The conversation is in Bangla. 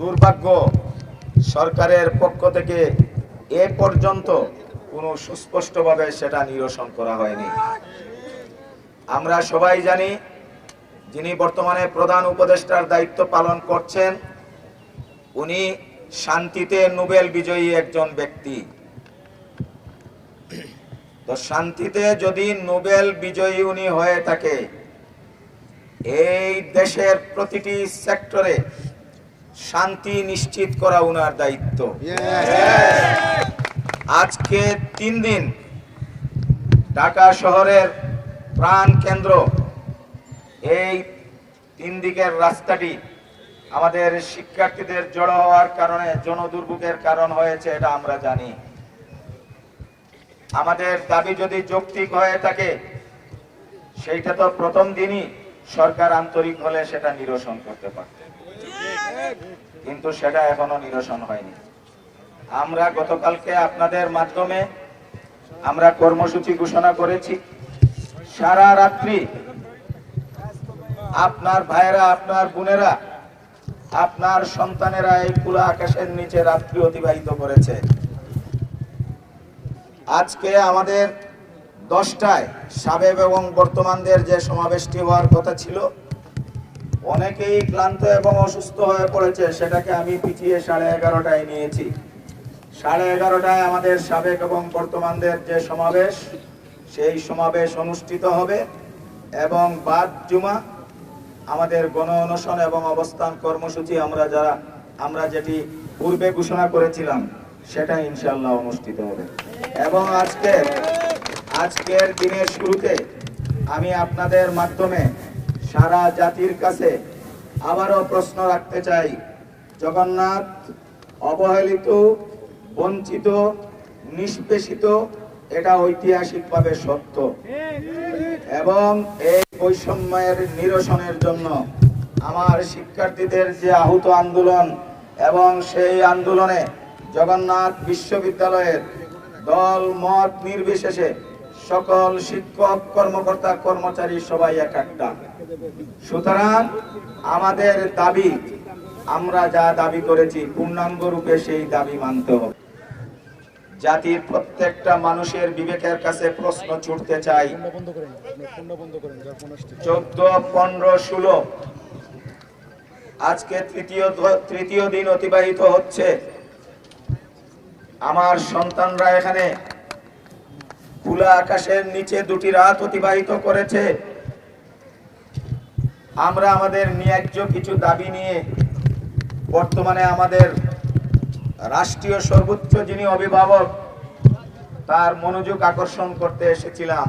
দুর্ভাগ্য, সরকারের পক্ষ থেকে এ পর্যন্ত কোনো সুস্পষ্টভাবে সেটা নিরসন করা হয়নি। আমরা সবাই জানি, যিনি বর্তমানে প্রধান উপদেষ্টার দায়িত্ব পালন করছেন, উনি শান্তিতে নোবেল বিজয়ী একজন ব্যক্তি। তো শান্তিতে যদি নোবেল বিজয়ী উনি হয়ে থাকে, এই দেশের প্রতিটি সেক্টরে শান্তি নিশ্চিত করা উনার দায়িত্ব। আজকে তিন দিন ঢাকা শহরের প্রাণ কেন্দ্র। এই তিন দিকের রাস্তাটি আমাদের শিক্ষার্থীদের জড়ো হওয়ার কারণে জনদুর্ভোগের কারণ হয়েছে এটা আমরা জানি। আমাদের দাবি যদি যৌক্তিক হয়ে থাকে সেইটা তো প্রথম দিনই সরকার আন্তরিক হলে সেটা নিরসন করতে পারত। কিন্তু সেটা এখনও নিরসন হয়নি। আমরা গতকালকে আপনাদের মাধ্যমে আমরা কর্মসূচি ঘোষণা করেছি। সারা রাত্রি আপনার ভাইয়েরা, আপনার বোনেরা, আপনার সন্তানেরা এই খোলা আকাশের নিচে রাত্রি অতিবাহিত করেছে। আজকে আমাদের দশটায় সাবেক এবং বর্তমানদের যে সমাবেশটি হওয়ার কথা ছিল অনেকেই ক্লান্ত এবং অসুস্থ হয়ে পড়েছে, সেটাকে আমি পিছিয়ে সাড়ে এগারোটায় নিয়েছি। সাড়ে এগারোটায় আমাদের সাবেক এবং বর্তমানদের যে সমাবেশ, সেই সমাবেশ অনুষ্ঠিত হবে এবং বাদ জুমা, আমাদের গণ অনশন এবং অবস্থান কর্মসূচি আমরা যারা, আমরা যেটি পূর্বে ঘোষণা করেছিলাম, সেটা ইনশাল্লাহ অনুষ্ঠিত হবে। এবং আজকের আজকের দিনের শুরুতে আমি আপনাদের মাধ্যমে সারা জাতির কাছে আবারও প্রশ্ন রাখতে চাই। জগন্নাথ অবহেলিত, বঞ্চিত, নিষ্পেষিত, এটা ঐতিহাসিকভাবে সত্য। এবং এই বৈষম্যের নিরসনের জন্য আমার শিক্ষার্থীদের যে আহত আন্দোলন এবং সেই আন্দোলনে জগন্নাথ বিশ্ববিদ্যালয়ের দল মত নির্বিশেষে সকল শিক্ষক, কর্মকর্তা, কর্মচারী সবাই এক একটা। সুতরাং আমাদের দাবি, আমরা যা দাবি করেছি, পূর্ণাঙ্গ রূপে সেই দাবি মানতে হবে। জাতির প্রত্যেকটা মানুষের বিবেকের কাছে প্রশ্ন ছুটতে চাই। চোদ্দ, পনেরো, ষোলো। আজকে তৃতীয় তৃতীয় দিন অতিবাহিত হচ্ছে। আমার সন্তানরা এখানে খোলা আকাশের নিচে দুটি রাত অতিবাহিত করেছে। আমরা আমাদের ন্যায্য কিছু দাবি নিয়ে বর্তমানে আমাদের রাষ্ট্রীয় সর্বোচ্চ যিনি অভিভাবক, তার মনোযোগ আকর্ষণ করতে এসেছিলাম।